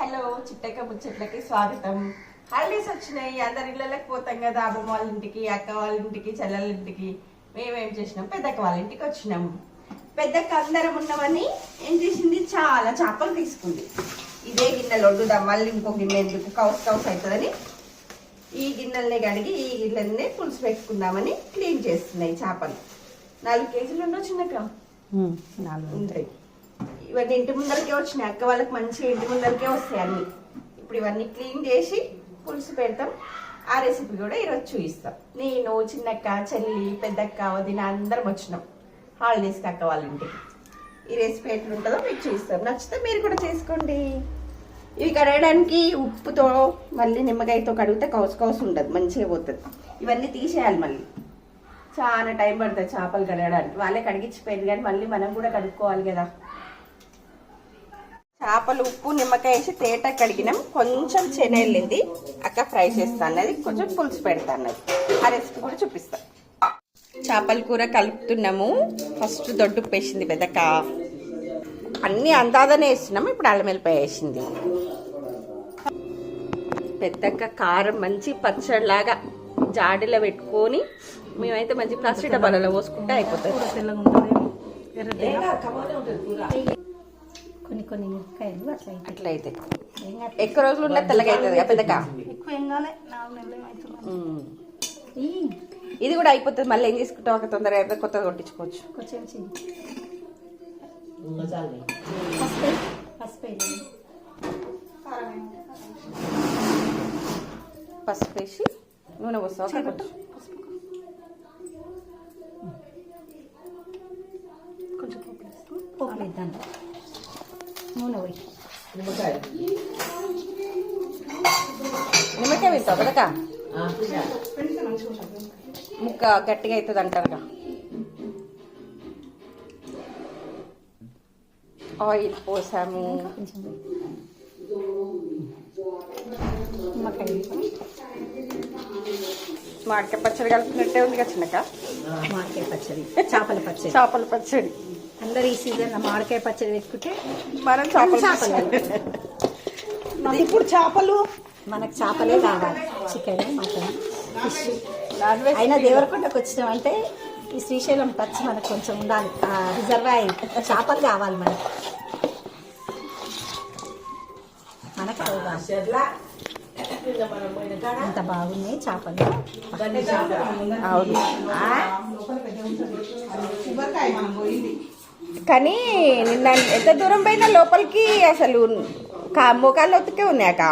Hello చిట్టక్క ముచ్చట్లకి స్వాగతం. Holidays వచ్చినాయి అందరి ఇళ్ళకి పోతాం కదా అమ్మమ్మ వాళ్ళ ఇంటికి అక్క వాళ్ళ ఇంటికి చెల్లెల ఇంటికి. మేమేం చేసినాం? పెద్దక్క వాళ్ళ ఇంటికి వచ్చినాం. పెద్దక్క అందరం ఉన్నామని ఏం చేసింది? చాలా చేపలు తీసుకుంది. ఇదే గిన్నెలు వండుదాం మళ్ళీ ఇంకో గిన్నె ఎందుకు? కౌస్ కౌస్ అవుతుందని ఈ గిన్నెల్ని కడిగి ఈ గిన్నెల్ని పులుసు పెట్టుకుందామని క్లీన్ చేస్తున్నాయి చేపలు. నాలుగు కేజీలు ఉండొచ్చినాక ఉంటాయి. ఇవన్నీ ఇంటి ముందరకే వచ్చినాయి. అక్క వాళ్ళకి మంచిగా ఇంటి ముందరకే వస్తాయి అన్ని. ఇప్పుడు ఇవన్నీ క్లీన్ చేసి పులుసు పెడతాం. ఆ రెసిపీ కూడా ఈరోజు చూపిస్తాం. నేను చిన్నక్క చెల్లి పెద్దక్క వదిన అందరం వచ్చినాం. హాలిడేస్కి అక్క వాళ్ళ ఇంటికి. ఈ రెసిపీ ఎట్లుంటుందో మీకు చూపిస్తాం. నచ్చితే మీరు కూడా చేసుకోండి. ఇవి కడగడానికి ఉప్పుతో మళ్ళీ నిమ్మకాయతో కడిగితే కౌసు కౌసు ఉండదు. మంచిగా పోతుంది. ఇవన్నీ తీసేయాలి మళ్ళీ. చాలా టైం పడుతుంది చేపలు కడగడానికి. వాళ్ళే కడిగించిపోయింది కానీ మళ్ళీ మనం కూడా కడుక్కోవాలి కదా. చేపలు ఉప్పు నిమ్మకాయ వేసి తేట కడిగినాం. కొంచెం చెన వెళ్ళింది. అక్క ఫ్రై చేస్తా అన్నది కొంచెం పులుసు పెడతా అన్నది ఆ రెసిపీ కూడా చూపిస్తా. చేపల కూర కలుపుతున్నాము. ఫస్ట్ దొడ్డు వేసింది పెద్దక్క. అన్ని అందాదనే వేస్తున్నాము. ఇప్పుడు అల్లం వెల్లిపాయ వేసింది. పెద్దక్క కారం మంచి పచ్చడిలాగా జాడిలో పెట్టుకొని మేమైతే మంచి ప్లాస్టిక్ డబ్బాలలో పోసుకుంటే అయిపోతుంది. కొన్ని మిరపకాయలు అట్లా అయితే అట్లయితే ఎక్కువ రోజులు ఉన్న తెల్లగా అవుతుంది ఎక్కువ ఏం కాలే నాలుగు నెలలు ఏమవుతుంది ఉమ్. ఈ ఇది కూడా అయిపోతుంది మళ్ళీ ఏం చేసుకుంటాం ఒక తొందరగా అయితే కొత్తగా కొట్టించుకోవచ్చు కొంచెం పసుపు వేసి నూనె ఒక కొంచెం కొంచెం పోపు వేస్తాం పోపు వేద్దాం నూనె నిమ్మకాయ వేస్తావు పెద్దక ముక్క గట్టిగా అవుతుంది అంటారుగా ఆయిల్ పోసాము నిమ్మకాయ వేసి మామిడికాయ పచ్చడి కలుపుకున్నట్టే ఉంది కదా చిన్నక మామిడికాయ పచ్చడి చేపల పచ్చడి చేపల పచ్చడి అందరు ఈ సీజన్ మామిడికాయ పచ్చడి పెట్టుకుంటే మనం చేపల ఇప్పుడు చేపలు? మనకు చేపలే కావాలి. చికెన్ మటన్ ఫిష్ అయినా దేవరకొండకు వచ్చినామంటే ఈ శ్రీశైలం టచ్ మనకు కొంచెం ఉండాలి. రిజర్వాయర్ చేపలు కావాలి మనకు. మనకు. అంత బాగున్నాయి చేపలు. అవును. కానీ నిన్న ఎంత దూరం పోయినా లోపలికి అసలు కా మోకాళ్ళ ఒత్తుకే ఉన్నాయక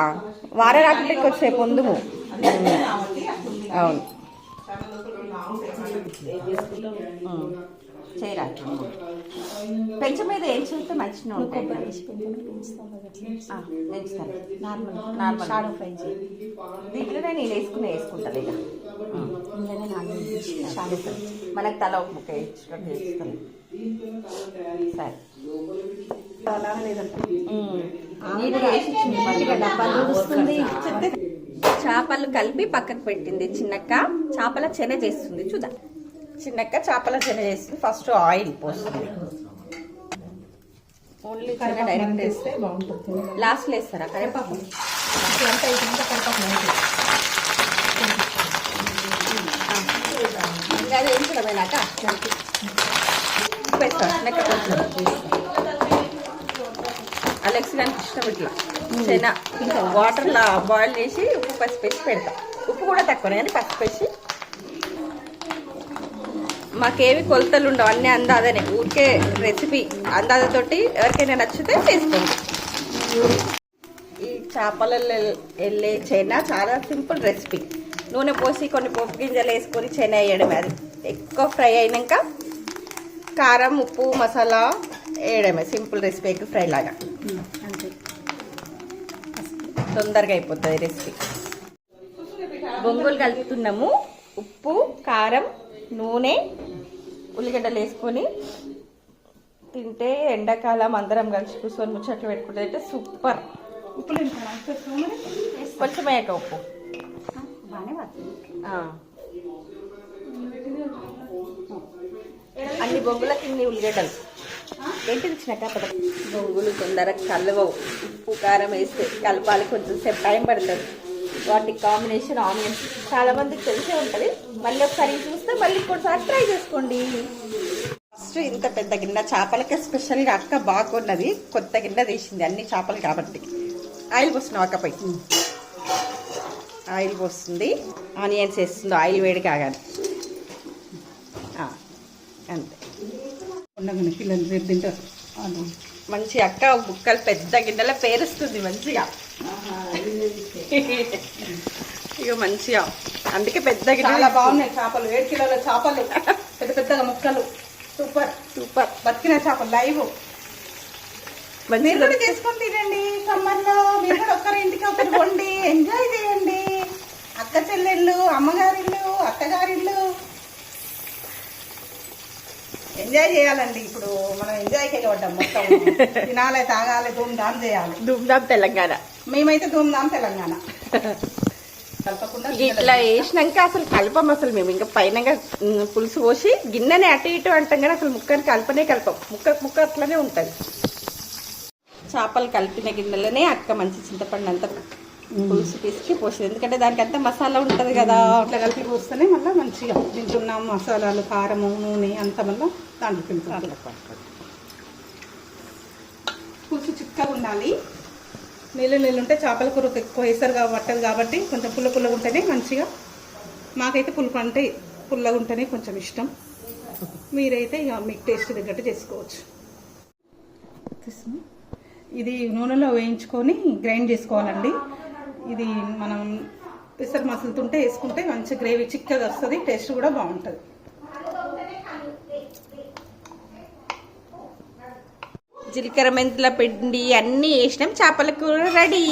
వారం రాకుండా వచ్చే పొందుము అవును. చేయరా? పెంచ మీద ఏం చేస్తే మంచిగా ఉంటాయి పెంచుతాను. నార్మల్. నార్మల్. షాడో ఫ్రై దీంట్లోనే నేను వేసుకునే వేసుకుంటాను ఇక. నార్మల్. షాడో ఫ్రై మనకు తల ఒక ముక్క వేసుకుని సరే చేపలు కలిపి పక్కకు పెట్టింది చిన్నక్క. చేపల చెన చేస్తుంది చూద్దాం. చిన్నక్క చేపల చెన చేస్తుంది ఫస్ట్ ఆయిల్ పోస్తుంది. ఓన్లీ చెన డైరెక్ట్ వేస్తే బాగుంటుంది. లాస్ట్లో వేస్తారా? కరివేపాకు? ఇంకా కడపకు ఇంకా అది వేయించడమేనాక? ఉప్పు వేస్తా అలెక్స్ గారికి ఇష్టం ఇట్లా. చెన. వాటర్లో బాయిల్ చేసి ఉప్పు పసుపు వేసి పెడతా. ఉప్పు కూడా తక్కువనే కానీ పసుపు వేసి. మాకేవి కొలతలు ఉండవు అన్నీ అందాదనే ఊరికే రెసిపీ అందాదతోటి ఎవరికైనా నచ్చితే చేసుకోండి. ఈ చేపలలో వెళ్ళే చైనా చాలా సింపుల్ రెసిపీ నూనె పోసి కొన్ని పోపు గింజలు వేసుకొని చైనా వేయడం అది. ఎక్కువ ఫ్రై అయినాక కారం ఉప్పు మసాలా వేయడమే సింపుల్ రెసిపీ ఎగ్ ఫ్రై లాగా. తొందరగా అయిపోతుంది రెసిపీ బొంగులు కలుపుతున్నాము. ఉప్పు కారం నూనె ఉల్లిగడ్డలు వేసుకొని తింటే ఎండాకాలం అందరం కలిసి కూర్చొని ముచ్చట్లు పెట్టుకుంటే అయితే సూపర్. కొంచెం వేయక ఉప్పు. అన్ని బొంగులకి ఇన్ని ఉల్లిగడ్డలు. ఏంటి చిన్నక్క పద బొంగులు తొందర కలవవు. ఉప్పు కారం వేస్తే కలపాలి కొంచెం సేపు టైం పడుతుంది. వాటి కాంబినేషన్ ఆనియన్స్ చాలా మందికి తెలిసే ఉంటుంది. మళ్ళీ ఒకసారి చూస్తే మళ్ళీ ఇంకోసారి ట్రై చేసుకోండి. ఫస్ట్ ఇంత పెద్ద గిన్నె చేపలకి స్పెషల్గా అక్క బాగున్నది. కొత్త గిన్నె తీసింది. అన్ని చేపలు కాబట్టి. ఆయిల్ పోస్తున్నాం అక్కపై ఆయిల్ పోస్తుంది. ఆనియన్స్ వేస్తుంది. ఆయిల్ వేడి కాగానే అంతే. ఉండగానే పిల్లలు రేపు తింటారు. అవును. మంచి అక్క బుక్కలు పెద్ద గిన్నెలో పేరుస్తుంది మంచిగా. ఇక మంచిగా. అందుకే పెద్ద చాలా గిన్నె బాగున్నాయి చేపలు ఏడు కిలోల చేపలు పెద్ద పెద్దగా ముక్కలు. సూపర్. సూపర్. బతికిన చేపలు లైవ్. మీరు కూడా చేసుకొని తినండి సమ్మర్లో మీరు కూడా ఒక్కరి ఇంటికి ఒకరు వండి ఎంజాయ్ చేయండి. అక్క చెల్లెళ్ళు అమ్మగారిళ్ళు అత్తగారిళ్ళు. ఎంజాయ్ చేయాలండి. ఇప్పుడు మనం ఎంజాయ్కే పడ్డాం మొత్తం. తినాలి తాగాలి ధూమ్ ధామ్ చేయాలి. ధూమ్ధామ్ తెలంగాణ. మేమైతే ధూమ్ ధామ్ తెలంగాణ ఇట్లా వేసినాక అసలు కలపం అసలు మేము. ఇంకా పైన పులుసు పోసి గిన్నెని అటు ఇటు అంటాం కానీ అసలు ముక్కని కలపనే కలపం. ముక్క ముక్క అట్లనే ఉంటుంది. చేపలు కలిపిన గిన్నెలోనే అక్క మంచి చింతపండు అంతా పులుసు పిసికి పోసింది. ఎందుకంటే దానికి అంతా మసాలా ఉంటుంది కదా. ఇట్లా కలిపి పోస్తేనే మళ్ళీ మంచిగా తింటున్న. మసాలాలు కారము నూనె అంత మళ్ళీ దాంట్లో తింటారు పులుసు చిక్కగా ఉండాలి. నీళ్ళు నీళ్ళు ఉంటే చేపల కూర ఎక్కువ వేస్తారు కాబట్టి పట్టదు కాబట్టి కొంచెం పుల్ల పుల్లగా ఉంటేనే మంచిగా. మాకైతే పులుపు అంటే పుల్లగా ఉంటేనే కొంచెం ఇష్టం. మీరైతే ఇక మీకు టేస్ట్ తగ్గట్టు చేసుకోవచ్చు. ఇది నూనెలో వేయించుకొని గ్రైండ్ చేసుకోవాలండి. ఇది మనం పెసర మసులుతుంటే వేసుకుంటే మంచి గ్రేవీ చిక్కగా వస్తుంది టేస్ట్ కూడా బాగుంటుంది. జీలకర్ర మెంతుల పిండి అన్నీ వేసినాం. చేపల కూర రెడీ.